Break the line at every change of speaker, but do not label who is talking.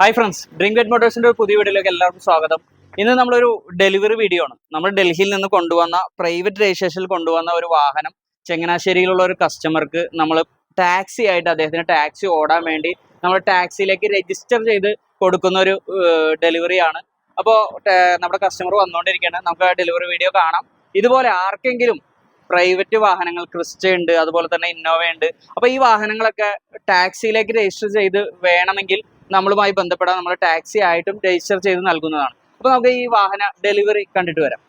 Hi friends dream get മോട്ടോഴ്സിന്റെ ഒരു പുതിയ വീഡിയോയിലേക്ക് എല്ലാവർക്കും സ്വാഗതം. ഇന്ന് നമ്മളൊരു ഡെലിവറി വീഡിയോ ആണ്. നമ്മൾ ഡൽഹിയിൽ നിന്ന് കൊണ്ടുവന്ന പ്രൈവറ്റ് രജിസ്ട്രേഷനിൽ കൊണ്ടുവന്ന ഒരു വാഹനം ചങ്ങനാശ്ശേരിയിലുള്ള ഒരു കസ്റ്റമർക്ക് നമ്മൾ ടാക്സി ആയിട്ട് അദ്ദേഹത്തിന് ടാക്സി ഓടാൻ വേണ്ടി നമ്മൾ ടാക്സിയിലേക്ക് രജിസ്റ്റർ ചെയ്ത് കൊടുക്കുന്ന ഒരു ഡെലിവറിയാണ് അപ്പോൾ നമ്മുടെ കസ്റ്റമർ വന്നുകൊണ്ടിരിക്കുകയാണ് നമുക്ക് ആ ഡെലിവറി വീഡിയോ കാണാം. ഇതുപോലെ ആർക്കെങ്കിലും പ്രൈവറ്റ് വാഹനങ്ങൾ ക്രിസ്റ്റ ഉണ്ട് അതുപോലെ തന്നെ ഇന്നോവ ഉണ്ട്. അപ്പോൾ ഈ വാഹനങ്ങളൊക്കെ ടാക്സിയിലേക്ക് രജിസ്റ്റർ ചെയ്ത് വേണമെങ്കിൽ നമ്മളുമായി ബന്ധപ്പെടാൻ നമ്മൾ ടാക്സി ആയിട്ടും രജിസ്റ്റർ ചെയ്ത് നൽകുന്നതാണ്. അപ്പോൾ നമുക്ക് ഈ വാഹന ഡെലിവറി കണ്ടിട്ട് വരാം.